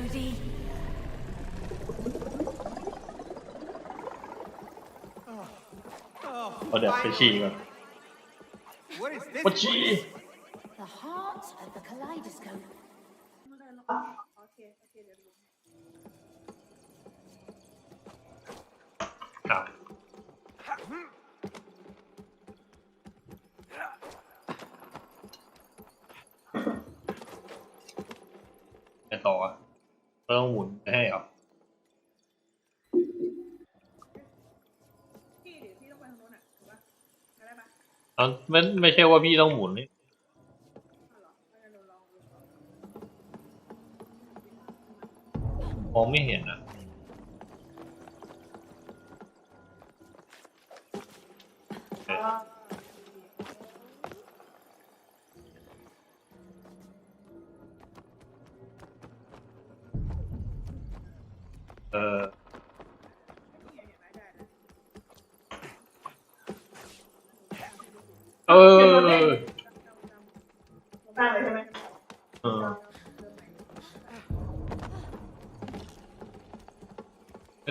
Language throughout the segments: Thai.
Cody. ก็เดี๋ยวไปฉี่ก่อน What is this? ปวดฉี่ The heart of the kaleidoscope. ครับ ไปต่ออะ ก็ต้องหมุนไปให้เหรอพี่เดี๋ยวพี่ต้องไปทางโน้นอะถูกปะไปได้ปะเอาไม่ไม่ใช่ว่าพี่ต้องหมุนนี่เอาเหรอไม่งั้นหนูลองดูก่อนมองไม่เห็นอะ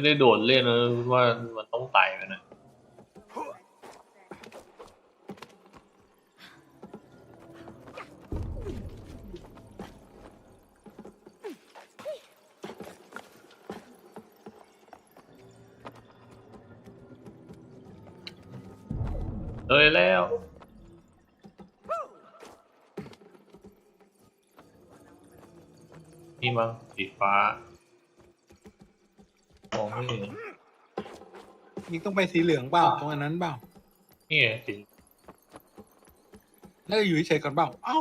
ได้โดดเล่นนะว่ามันต้องไต่กันนะเลยแล้วนี่มั้งสีฟ้า มองไม่เห็นนี่ต้องไปสีเหลืองเปล่าตรงอันนั้นเปล่านี่ไงสีแล้วอยู่เฉยๆก่อนเปล่าเอ้า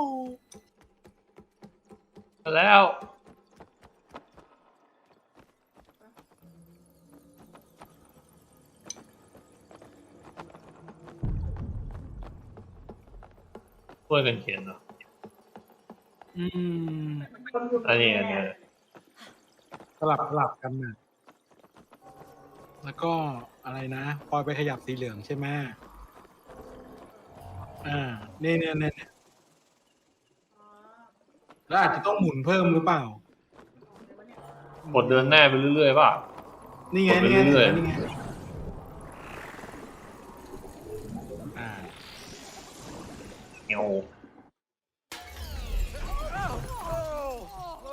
แล้วช่วยกันเขียนเหรออืมอันนี้อันนี้สลับสลับกันนะ แล้วก็อะไรนะพลอยไปขยับสีเหลืองใช่ไหมอ่าเนี่ยเนี่ยเนี่ยเนี่ยแล้วอาจจะต้องหมุนเพิ่มหรือเปล่า กดเดินหน้าไปเรื่อยๆป่ะ นี่ไงกดไปนี่ไงเรื่อยๆนี่ไงอ่าเงา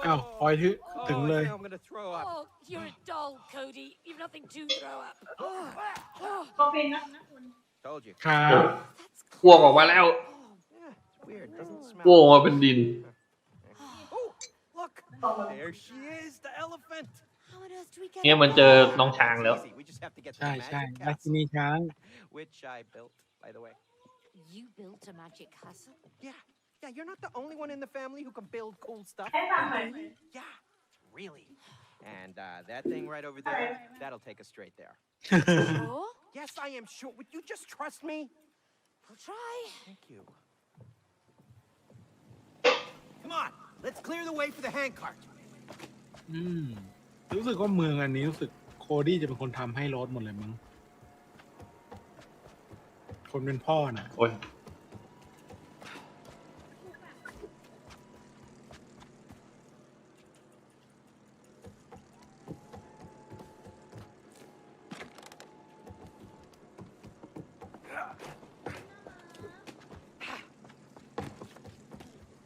อ้าวพลอยถึ ถึงเลย I'm gonna throw up. Oh, you're a doll, Cody. You've nothing to throw up. ก็เป็นนะนะคุณ Told you. ครับ อ้วกออกมาแล้ว Yeah, it's weird. Doesn't อ้วก smell. ออกมาเป็นดิน Oh, look. There she is, the elephant. How on earth do we get เนี่ยมันเจอน้องช้างแล้ว Easy. We just have to get to ใช่ the ใช่ magic ราชินี castle, ช้าง which I built, by the way. You built a magic castle? Yeah, yeah. You're not the only one in the family who can build cool stuff. ให้ฟังหน่อย Yeah, Really. And uh, that thing right over there, that'll take us straight there. Oh, Yes, I am sure. Would you just trust me? we'll try. Thank you. Come on, let's clear the way for the handcart. อืมรู้สึกว่าเมืองอันนี้รู้สึกโคดี้จะเป็นคนทำให้รถหมดเลยมั้งคนเป็นพ่อน่ะ โอ้ย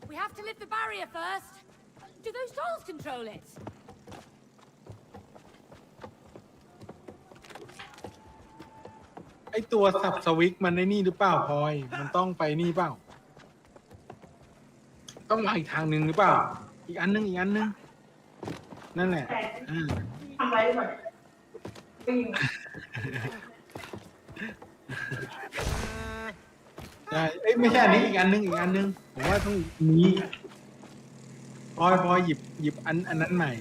We have to lift the barrier first. Do those dolls control it? ไอตัวสับสวิกมันในนี่หรือเปล่าพลอย มันต้องไปนี่เปล่า ต้องมาอีกทางหนึ่งหรือเปล่า อีกอันหนึงอีกอันหนึงนั่นแหละอ่าทำไรหมดปิง Uh, ใช่เอ้ยไม่ใช่อันนี้อีกอันหนึงอีกอันหนึงผมว่าต้องนี้ พลอยพลอยหยิบหยิบอันอันนั้นใหม่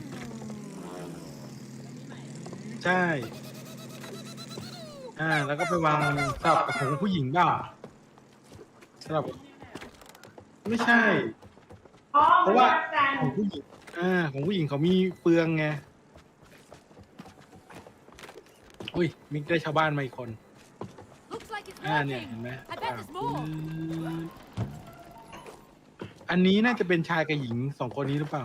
ใช่ อ่า แล้วก็ไปวางสลับกับของผู้หญิงเปล่าสลับกับไม่ใช่อ๋อเพราะว่าการของผู้หญิงอ่าของผู้หญิงเขามีเฟืองไงอุ้ยมิกได้ชาวบ้านมาอีกคน Looks like it's อ่าเนี่ย working. เห็นไหม อันนี้น่าจะเป็นชายกับหญิงสองคนนี้หรือเปล่า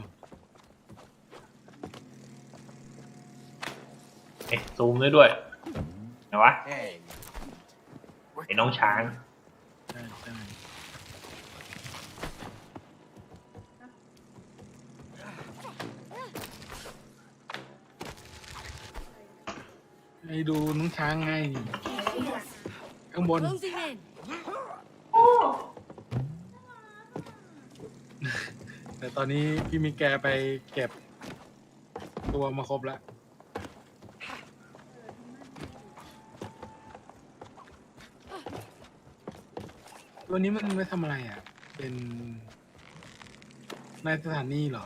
เอ๊ะซูมด้วยด้วยไหนวะไอ้น้องช้างให้ดูน้องช้างไงข้างบนโอ้ แต่ตอนนี้พี่มีแกไปเก็บตัวมาครบแล้ว ตัวนี้มันไม่ทำอะไรอะ เป็นนายสถานีเหรอ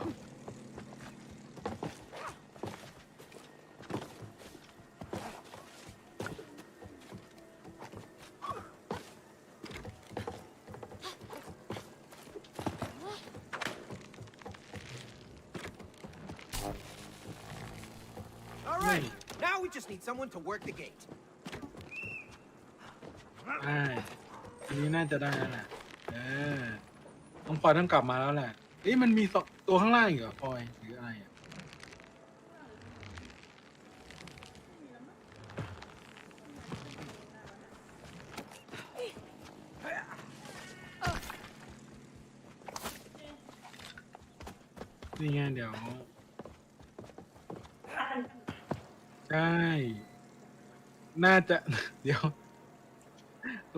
someone to work the gate. ใช่อันนี้น่าจะได้แล้วแหละเออต้องพลอยต้องกลับมาแล้วแหละเอ้ยมันมีสองตัวข้างล่างอีกเหรอพลอยหรืออะไรอะนี่ไงเดี๋ยว ใช่ น่าจะ เดี๋ยว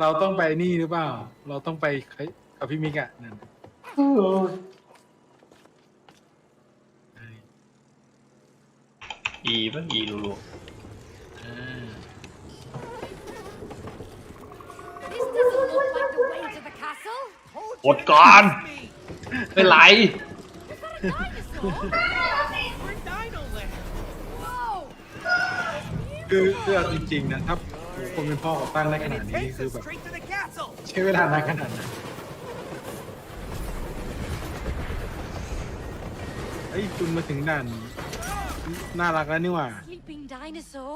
เราต้องไปนี่หรือเปล่า เราต้องไปกับพี่มิกอะนั่นใช่อีป่ะอีรูรูอ่า This doesn't look like the way to the castle. Told ก you ด to ก่อน trust me. เป็นไร คือคือเอาจริงๆนะถ้าคนเป็นพ่อก่อตั้งได้ข And นาด it นี้ takes คือ us แบบ straight to the castle. ใช้เวลานานขนาดไหนเฮ้ยคุณมาถึงด่านน่ารักแล้วนี่หว่า Sleeping dinosaur.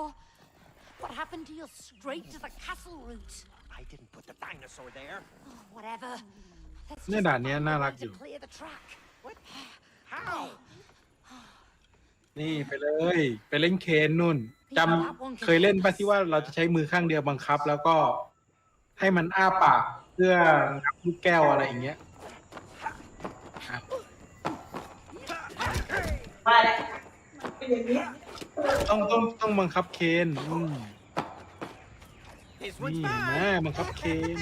What happened to your straight to the castle route? I didn't put the dinosaur there. Oh, whatever. Let's เนี่ย just ด่านเนี้ย find a น่า way รักอ to ยู่ clear the track. What? How? นี่ไปเลย ไปเล่นเคนนู่น จำเคยเล่นปะที่ว่าเราจะใช้มือข้างเดียวบังคับ แล้วก็ให้มันอ้าปากเพื่องับลูกแก้วอะไรอย่างเงี้ยมาแล้วเป็นอย่างนี้ต้องต้องต้องบังคับเคนอืมนี่แม่บังคับเคน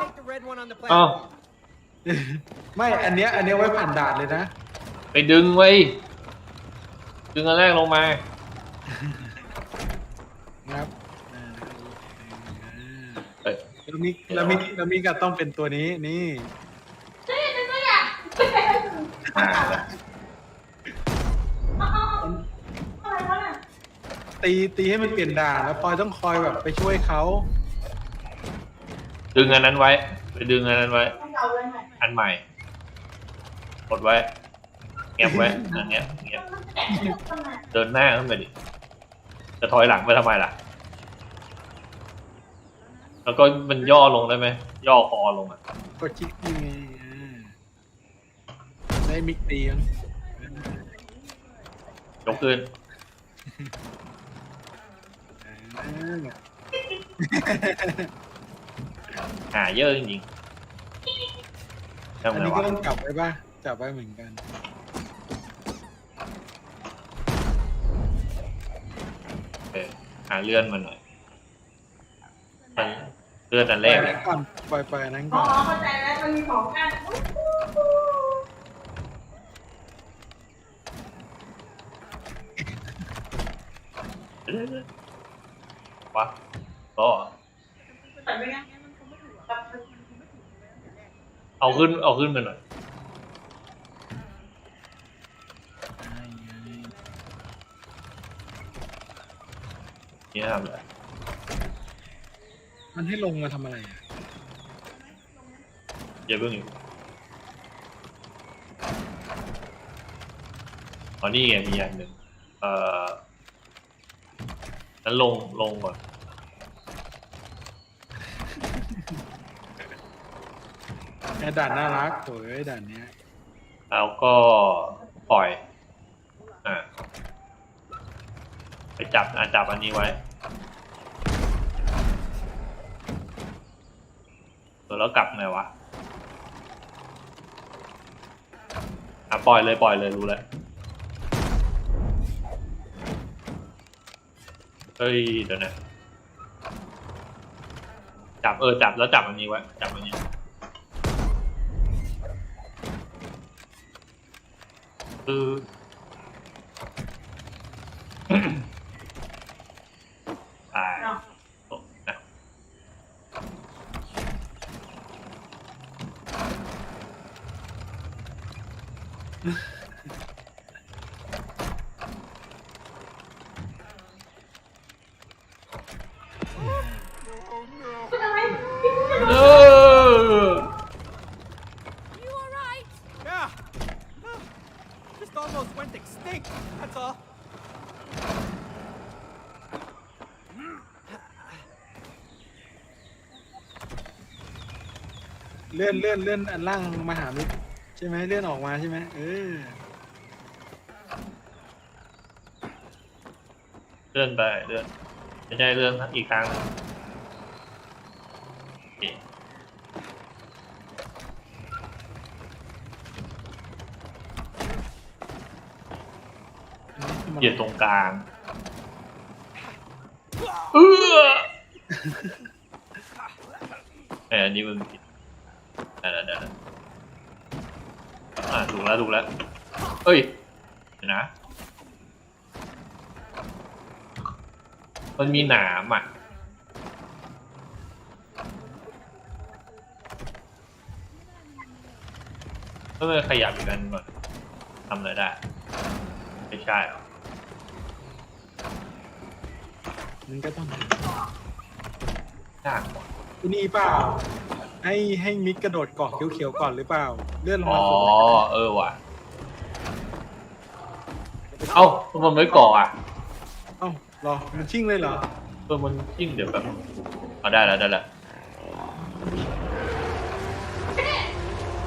Take the red one on the อ้าว platform. ไม่อันเนี้ยอันเนี้ยไว้ผ่านด่านเลยนะ ไปดึงไว้ ดึงอันแรกลงมา นะครับอ่าเอ้ยแล้วมิกแล้วมิกแล้วมิกก็ต้องเป็นตัวนี้นี่อะไรวะน่ะตีตีให้มันเปลี่ยนด่านแล้วปอยต้องคอยแบบไปช่วยเขาดึงอันนั้นไว้ ไปดึงอันนั้นไว้ให้เอาไว้ไหนอันใหม่กดไว้ เงียบไว้อันเนี้ยเงียบแตะชุดตรงไหนเดินหน้าขึ้นไปดิ จะถอยหลังไปทำไมล่ะ แล้วก็มันย่อลงได้ไหมย่อคอลงอะกดชิกยังไงอ่าได้มิกตีมั้งยกขึ้นอ่าหาเยอะจริงๆอันทำไงนี้ก็วะต้องจับไว้ป่ะจับไว้เหมือนกัน เออหาเลื่อนมันหน่อยมันเลื่อนอันปแรล่อยกอันเลนั้ยนก่อนปล่อยปล่อยอันนั้นอ๋ก่ออนเข้าใจแล้วมันมีสองอันวะก็แต่ไม่งั้นเอาขึ้นเอาขึ้นไปหน่อย นี่ทำอะไรมันให้ลงมาทำอะไรอะอย่าเพิ่งอยู่อ๋อนี่ไงมีอย่างหนึ่งเอ่อนั้นลงลงก่อนแค่ด่านน่ารักโอ้ยด่านเนี้ยแล้วก็ปล่อย อ่า ไปจับอะจับอันนี้ไว้แล้วกลับไงวะ อะปล่อยเลยปล่อยเลยรู้แล้ว เฮ้ยเดี๋ยวนะ จับเออจับแล้วจับอันนี้ไว้ จับอันนี้คือ ตาย เนาะ ตกนะ เป็นอะไร เออ You alright? Yeah. Just almost went extinct. That's all. เลื่อนเลื่อนเลื่อนอันล่างมาหามิตรใช่ไหมเลื่อนออกมาใช่ไหมเออเลื่อนไปเลื่อนไม่ใช่เลื่อนอีกครั้งหนึ่งโอเคเหยียดตรงกลางเออแหมอันนี้มันผิดได้แล้วได้แล้วอ่าถูกแล้วถูกแล้วเอ้ยเดี๋ยวนะ มันมีหนามอะก็เลยขยับอีกอันก่อนทำอะไรได้ ไม่ใช่หรอมันก็ต้องยากกว่าที่นี่เปล่า ให้ให้มิกกระโดดเกาะเขียวๆก่อนหรือเปล่า เลื่อนลงอ๋อ มาสุดเออว่ะ เอ้ามันไม่ก่ออะเอ้าเหรอมันชิ่งเลยเหรอเออมันยิ่งเดี๋ยวแป๊บนึงเอาได้แล้วได้แล้ว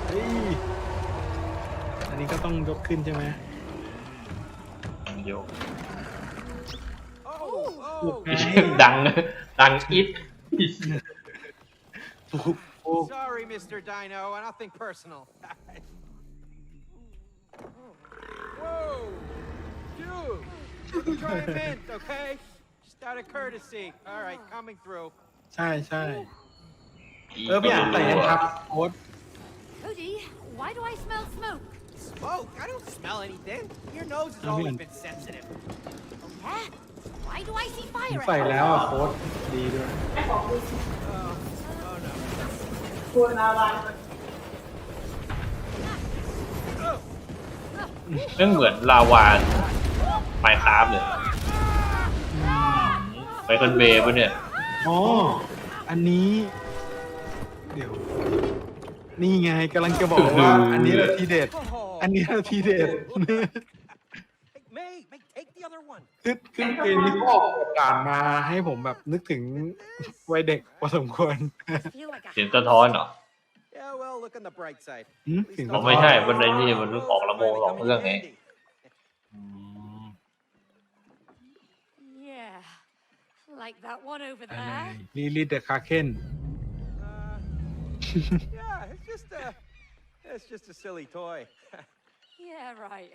เฮ้ยอันนี้ก็ต้องยกขึ้นใช่ไหมมันโยก Oh, ถูก oh. ไง ดัง ดังอิดถูก ถูก Sorry, Mr. Dino. Nothing personal. Whoa, dude. Try a mint, okay? Just out of courtesy. All right, coming through. ใช่ใช่เออพี่อ่านใส่ยังครับโค้ด Cody, why do I smell smoke? Smoke? I don't smell anything. Your nose has I always mean- been sensitive. Yeah? Why do I see ผม fire ใส่ at แล้วอ่ะโค้ดดีด้วย ไอ้ของดู Oh, oh no. ตัวลาวา Oh, ไม่เหมือนลาวานไมคราฟเลยไปคอนเวย์ปะเนี่ย อ๋อ อันนี้ เดี๋ยว นี่ไงกำลังจะบอกว่า อันนี้แหละทีเด็ด อันนี้แหละทีเด็ด Hey, May, May, take the other one. คือคือเกมนี้ก็ออกโอกาสมาให้ผมแบบนึกถึงวัยเด็กพอสมควร I feel like เสียง a สะท้อนเหรอ Yeah, well, look on the bright side. หืม At least เสียง those อ๋อไม่ใช่ are- มันในนี่มันออกลำโพงสองเครื่องไง Handy. อืม Yeah. Like that one over อะไร there. ลีลีเดอะคาเคน Uh, yeah, it's just a, it's just a silly toy. Yeah, right.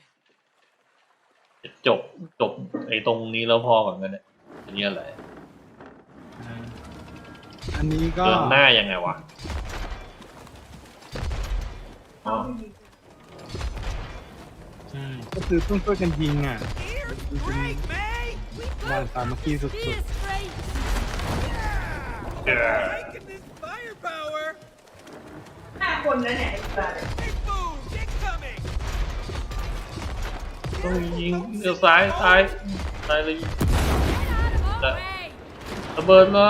จบจบไอ้ตรงนี้แล้วพอก่อนกันเนี่ยอันนี้อะไรอันนี้ก็เดินหน้ายังไงวะอ๋อใช่ก็คือต้องช่วยกันยิงอะ Here's great, May. We งานสามัคคีสุด He is great. เออ taking this firepower. ห้าคนนะเนี่ย ต้องยิงเดี๋ยวซ้ายซ้ายซ้ายเลยระเบิดมา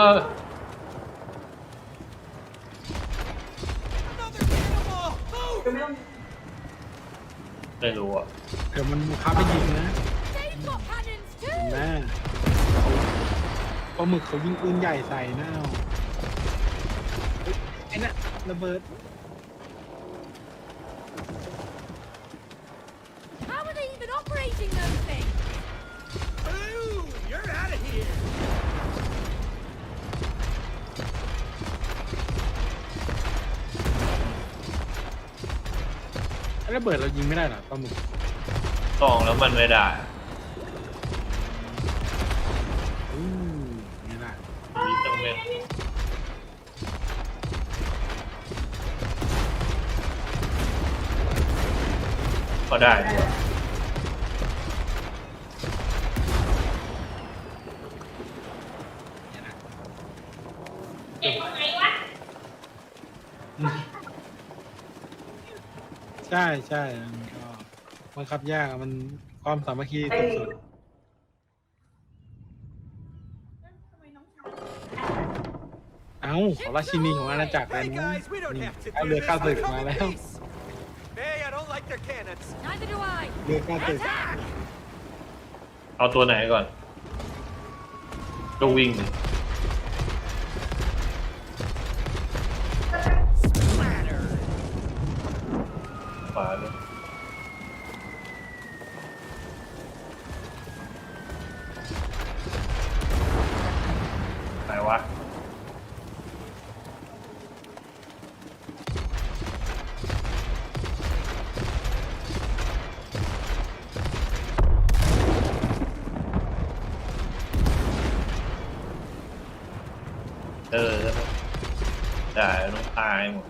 ไม่รู้อะเดี๋ยวมันบังคับไปยิงนะ They've got cannons เห็น too. ไหมปลาหมึกเขายิงปืนใหญ่ใส่หน้าไอ้น่ะระเบิด How are they even operating those things? Ooh, you're out of here. ระเบิดเรายิงไม่ได้เหรอปลาหมึกลองแล้วมันไม่ได้อู้ไม่ได้มีต้องเล่นก็ได้ด้วย ใช่ใช่มันก็บังคับยากอะมันความสามัคคีสุดๆเอ้าขอราชินีของอาณาจักรเลย Hey นะ guys, we don't นี่ have to เอา do เรือ this. ข้าศึก I'll come มา in แล้ว peace. Hey, I don't like their cannons. Neither do I. เรือข้าศึก Attack! เอาตัวไหนก่อนก็วิ่งดิ เออได้ต้องตายหมด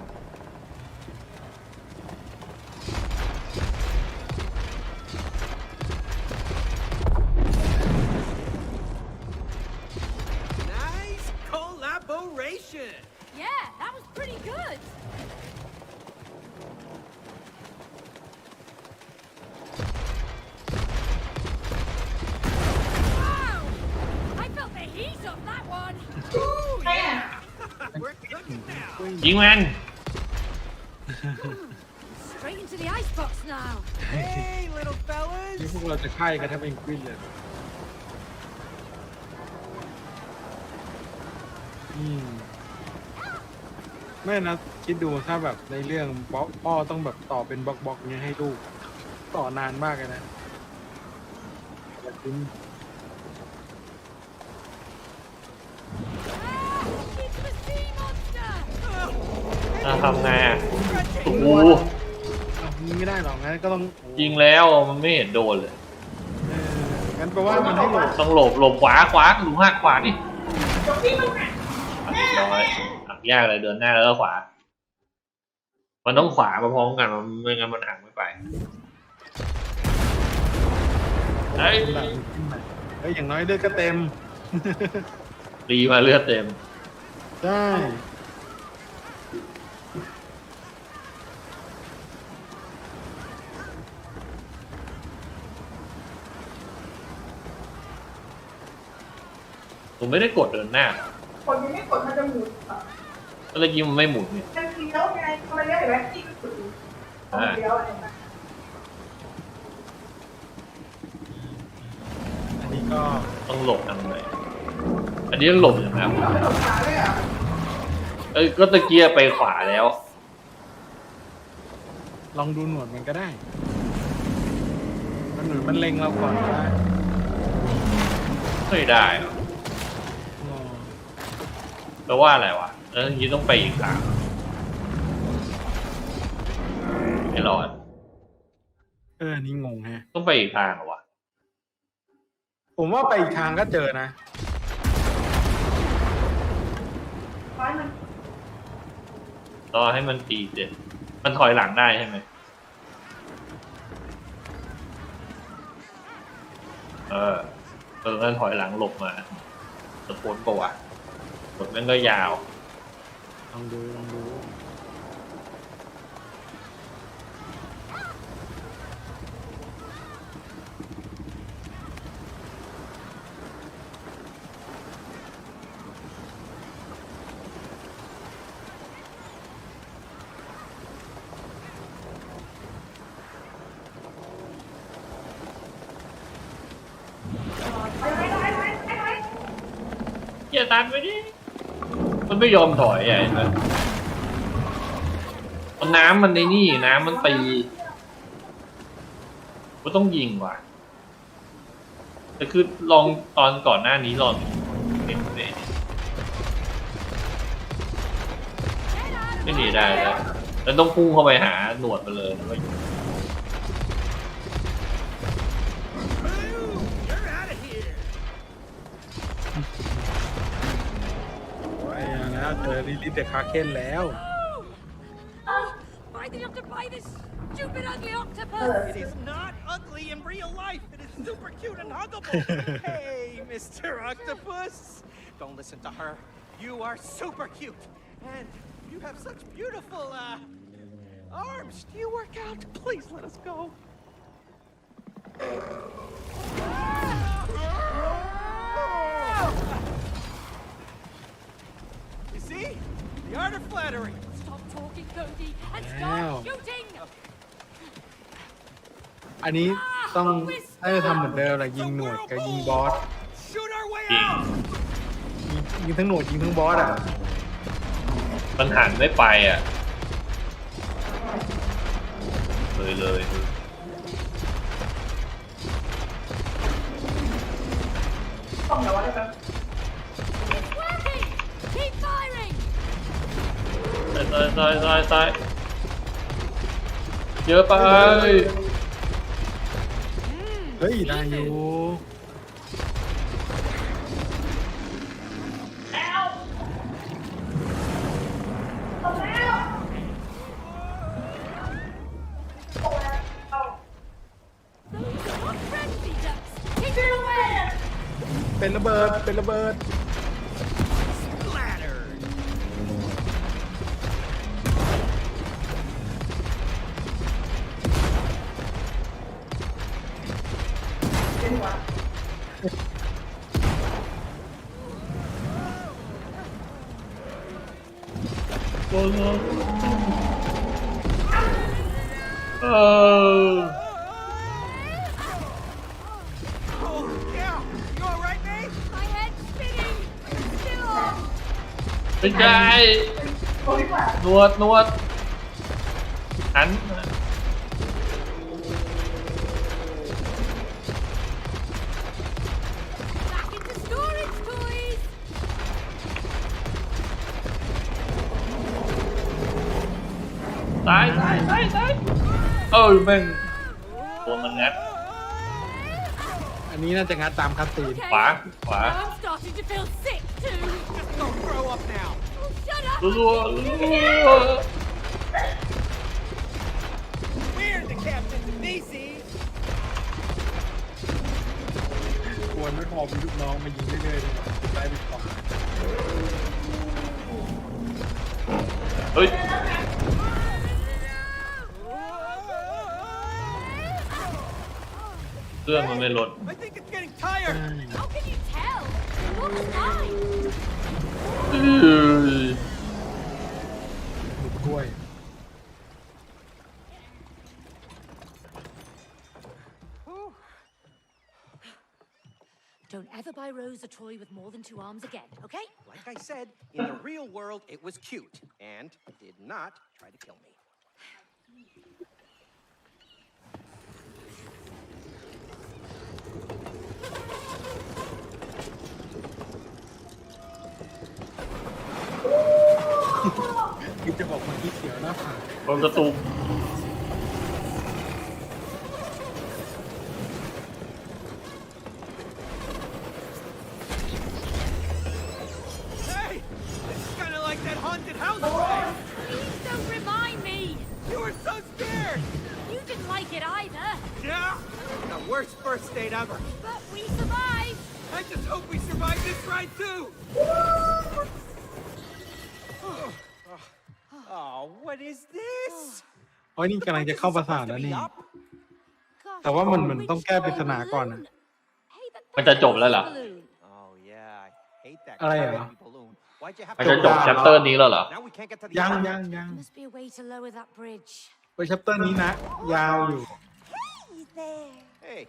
Nice collaboration. Yeah, that was pretty good. Wow! I felt the heat of that one. Ooh, ใช่อะ we're cooking now. ยิงมัน Straight into the icebox now. Hey, little ที่ fellas. พวกเราจะค่ายกันถ้าเป็นกวินเลยอืมไม่นะคิดดูถ้าแบบในเรื่องพ่อพ่อต้องแบบต่อเป็นบล็อกบล็อกๆเนี้ยให้ลูก ต่อนานมากเลยนะอยาก อะทำไงอะโอ้โหอ้าวยิงไม่ได้หรอกงั้นก็ต้องยิงแล้วมันไม่เห็นโดนเลย เอองั้นแปลว่ามันให้หลบต้องหลบหลบขวาขวาหลุมหักขวาดิจบที่ตรงไหนอะร้อยหักยากเลยเดินหน้าแล้วก็ขวา มันต้องขวามาพร้อมกันมันไม่งั้นมันหักไม่ไปไอ้ยแบบขึ้นมาเฮ้ยอย่างน้อยเลือดก็เต็มดีมาเลือดเต็มใช่ ผมไม่ได้กดเดินหน้าคนยังไม่กดมันจะหมุนอะเมื่อกี้มันไม่หมุนเนี่ยมันเลี้ยวไงทำไมเลี้ยวเห็นไหมที่มันสุดมันเลี้ยวอะไรนะอันนี้ก็ต้องหลบทางไหนอันนี้ต้องหลบอย่างไรเราไม่หลบขาเลยอะเอ้ยก็ตะเกียไปขวาแล้ว ลองดูหนวดมันก็ได้มันหนวดมันเล็งเราก่อนก็ได้ไม่ได้หรออ๋อ แปลว่าอะไรวะแล้วทีนี้ต้องไปอีกทางไม่รอดเอออันนี่งงแฮะ ต้องไปอีกทางเหรอวะผมว่าไปอีกทางก็เจอนะร้อยมันรอให้มันตีเสร็จมันถอยหลังได้ใช่ไหมเออเอองั้นถอยหลังหลบมาสะโพนประวัติ บทมันก็ยาว ลองดูลองดู ไปไปไปไปไปไป อย่าตันไปดิ มัน ไม่ยอมถอยอะเห็นไหมมันน้ำมันในนี่น้ำมันตีก็ต้องยิงว่ะแต่คือลองตอนก่อนหน้านี้ลองเห็นเไม่หนีได้แล้วแล้วต้องพุ่งเข้าไปหาหนวดมันเลยแล้วก็ You're เจอลิลิเดคาเคนแล้ว Oh, why did you have to buy this stupid, ugly octopus? It is not ugly in real life. It is super cute and huggable. hey, Mr. Octopus. Don't listen to her. You are super cute. And you have such beautiful, uh, arms. Do you work out? Please let us go. You อันนี้ต้องน่าจะทำเหมือนเดิมแหละยิงหนวดกับยิงบอส Shoot our way จริง out. ยิงยิงทั้งหนวดยิงทั้งบอสอะมันหันไม่ไปอะ เลยเลยต้องเดี๋ยวว่าได้ไหม It's working! Keep firing! ซ้ายซ้ายซ้ายซ้ายเยอะไป เฮ้ยได้อยู่ Those are not friendly ducks! Keep them away! เป็นระเบิด เป็นระเบิด Oh, yeah. You all right, ซ้ายซ้ายซ้ายซ้ายเออแม่งตัวมันงัดอันนี้น่าจะงัดตามคัสซีน Okay. ขวาขวา Now I'm starting to feel sick too! Just go grow up now. Oh, shut up! รัวรัว We're the captains of Macy's. ควรไม่พอมีลูกน้องมายิงเรื่อยๆเลยซ้ายไปขวาเฮ้ย รื่องมันไม่ลด I think it's getting tired. How can you tell? What was mine? เอ้ย หนุกกล้วย Don't ever buy Rose a toy with more than two arms again, okay? Like I said, in the real world, it was cute and did not try to kill me. คือจะบอกคนที่เขียวหน้าผากโดนกระตุก Oh, what is this? เพราะนี่กำลังจะเข้าประสาทแล้วนี่ Supposed to be up? Gosh, แต่ว่ามัน oh, มัน which ต้องแก้ปริศนาก่อน balloon? อะ Hey, that มันจะจบแล้วเหรอ balloon. Oh yeah, I hate that อะไรเหรอ crappy balloon. Why'd you have มัน to จะจบ go แช down? ปเตอร์นี้แล้วเหรอ Now we can't get to the ยัง island. ยังยัง Must be a way to lower that bridge. ไปชัปเตอร์นี้นะ ยาวอยู่ Hey there. Hey,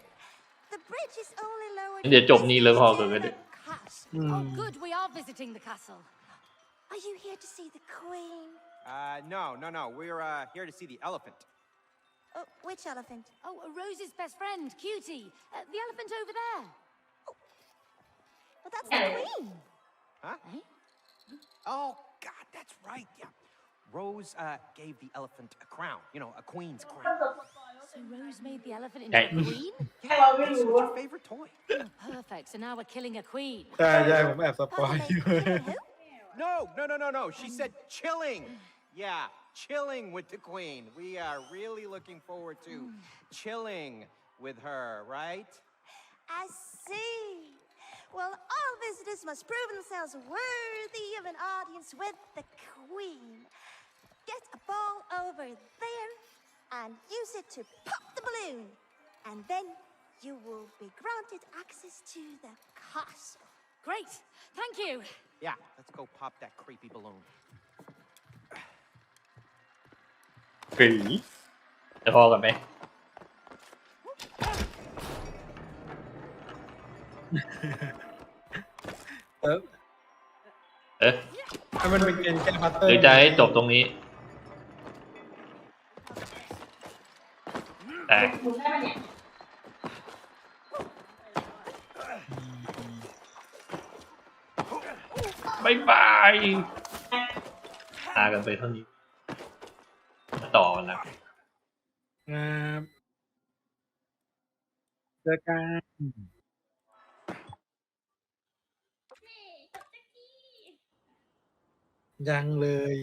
The bridge is only lowered เดี๋ยวจบนี้เลยพอเกิดก็ได้ castle. อื Oh, ม good, we are visiting the castle. Are you here to see the queen? Uh, no, no, no. We're uh, here to see the elephant. Uh, which elephant? Oh, Rose's best friend, Cutie. Uh, the elephant over there. Oh. But that's the queen. Huh? Eh? Oh, God, that's right. Yeah. Rose uh, gave the elephant a crown. You know, a queen's oh. crown. So Rose made the elephant into a queen? yeah, it's your favorite toy. Oh, perfect. So now we're killing a queen. Yeah, yeah, I'm after you. No, no, no, no, no. She said chilling. Yeah, chilling with the queen. We are really looking forward to mm. chilling with her, right? I see. Well, all visitors must prove themselves worthy of an audience with the queen. Get a ball over there and use it to pop the balloon. And then you will be granted access to the castle. Great. Thank you. Yeah, let's go pop that creepy balloon. ปีจะพอกันไหมเออเอ๊ะถ้ามันเป็นเกมแก้พัตเตอหร์รือจะให้จบตรงนี้แต่หมุนได้ปะเนี่ยบายบายลากันไปเท่านี้มาต่ อกันนะครับครับเจอกันยังเลย